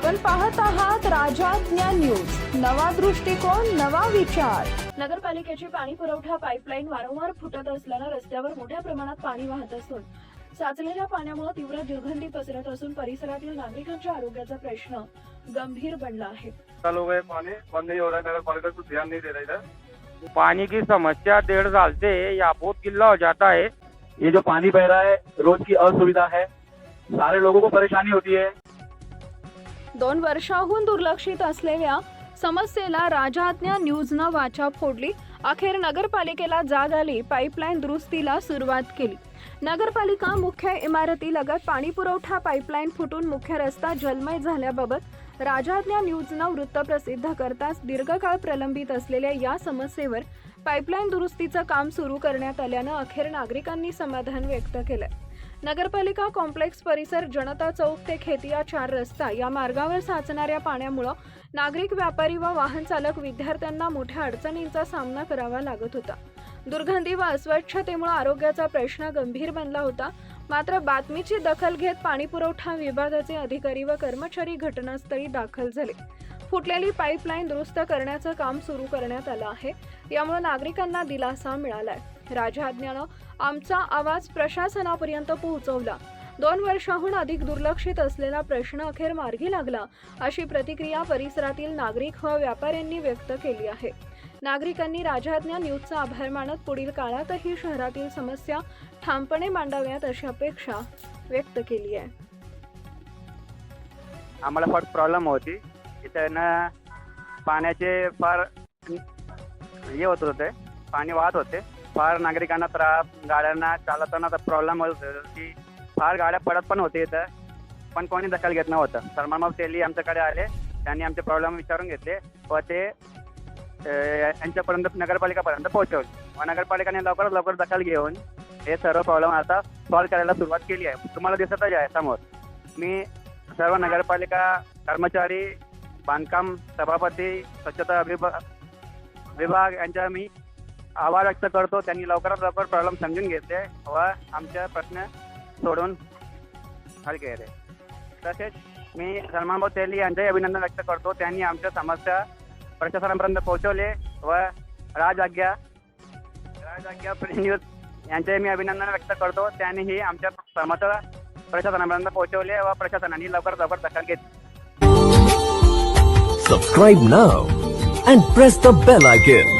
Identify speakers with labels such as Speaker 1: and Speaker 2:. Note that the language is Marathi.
Speaker 1: पाहत आहात राजाज्ञा न्यूज. नवा दृष्टिकोन नवा विचार.
Speaker 2: नगरपालिकेची पाणी पुरवठा पाईपलाईन वारंवार फुटत असल्यानं रस्त्यावर मोठ्या प्रमाणात पाणी वाहत असून साचलेल्या पाण्यामुळे तीव्र दुर्गंधी पसरत असून परिसरातील नागरिकांच्या आरोग्याचा प्रश्न गंभीर बनला आहे.
Speaker 3: पानी बंद नहीं हो रहा है नगर ध्यान नहीं दे रहा इधर
Speaker 4: पानी की समस्या डेढ़ साल से यहाँ बहुत गिल्ला हो जाता है
Speaker 3: ये जो पानी बह रहा है रोज की असुविधा है. सारे लोगों को परेशानी होती है.
Speaker 1: दोन वर्षाहून दुर्लक्षित असलेल्या समस्येला राजाज्ञा न्यूजनं वाचा फोडली. अखेर नगरपालिकेला जाग आली पाईपलाईन दुरुस्तीला सुरुवात केली. नगरपालिका मुख्य इमारतीलगत पाणी पुरवठा पाईपलाईन फुटून मुख्य रस्ता जलमय झाल्याबाबत राजाज्ञा न्यूजनं वृत्त प्रसिद्ध करताच दीर्घकाळ प्रलंबित असलेल्या या समस्येवर पाईपलाईन दुरुस्तीचं काम सुरू करण्यात आल्यानं अखेर नागरिकांनी समाधान व्यक्त केलं. नगरपालिका कॉम्प्लेक्स परिसर जनता चौक ते खेतिया चार रस्ता या मार्गावर साचणाऱ्या पाण्यामुळं नागरिक व्यापारी व वाहन चालक विद्यार्थ्यांना मोठ्या अडचणींचा सामना करावा लागत होता. दुर्गंधी व अस्वच्छतेमुळे आरोग्याचा प्रश्न गंभीर बनला होता. मात्र बातमीची दखल घेत पाणीपुरवठा विभागाचे अधिकारी व कर्मचारी घटनास्थळी दाखल झाले. फुटलेली पाईपलाईन दुरुस्त करण्याचं काम सुरू करण्यात आलं आहे. यामुळे नागरिकांना दिलासा मिळाला आहे राजआज्ञानं आमचा आवाज प्रशासनापर्यंत पोहोचवला. दोन वर्षाहून अधिक दुर्लक्षित असलेला प्रश्न अखेर मार्गी लागला अशी प्रतिक्रिया परिसरातील नागरिक व व्यापाऱ्यांनी व्यक्त केली आहे. नागरिकांनी राजआज्ञा न्यूजचा आभार मानत पुढील काळातही शहरातील समस्या ठामपणे मांडाव्यात अशी अपेक्षा व्यक्त केली आहे.
Speaker 4: आम्हाला फार प्रॉब्लेम होती. इथं ना पाण्याचे फार हे होत होते पाणी वाहत होते. फार नागरिकांना त्रास गाड्यांना चालवताना प्रॉब्लेम होत की फार गाड्या पडत पण होते इथं. पण कोणी दखल घेत नव्हतं. सलमान बाब तेली आमच्याकडे आले. त्यांनी आमचे प्रॉब्लेम विचारून घेतले व ते यांच्यापर्यंत नगरपालिकापर्यंत पोहोचवले. व नगरपालिकाने लवकरात लवकर दखल घेऊन हे सर्व प्रॉब्लेम आता सॉल्व्ह करायला सुरुवात केली आहे. तुम्हाला दिसतच आहे समोर. मी सर्व नगरपालिका कर्मचारी बांधकाम सभापती स्वच्छता विभाग विभाग यांच्या मी आभार व्यक्त करतो. त्यांनी लवकरात लवकर प्रॉब्लेम समजून घेतले व आमच्या प्रश्न सोडून हल केले. तसेच मी सलमान भाऊ तेली यांचंही अभिनंदन व्यक्त करतो. त्यांनी आमच्या समस्या प्रशासनापर्यंत पोहोचवले व राज आज्ञा राज आज्ञा न्यूज यांचे मी अभिनंदन व्यक्त करतो. त्यांनीही आमच्या समस्या प्रशासनापर्यंत पोहोचवले व प्रशासनाने लवकरात लवकर दखल घेतली.
Speaker 5: Subscribe now and press the bell icon.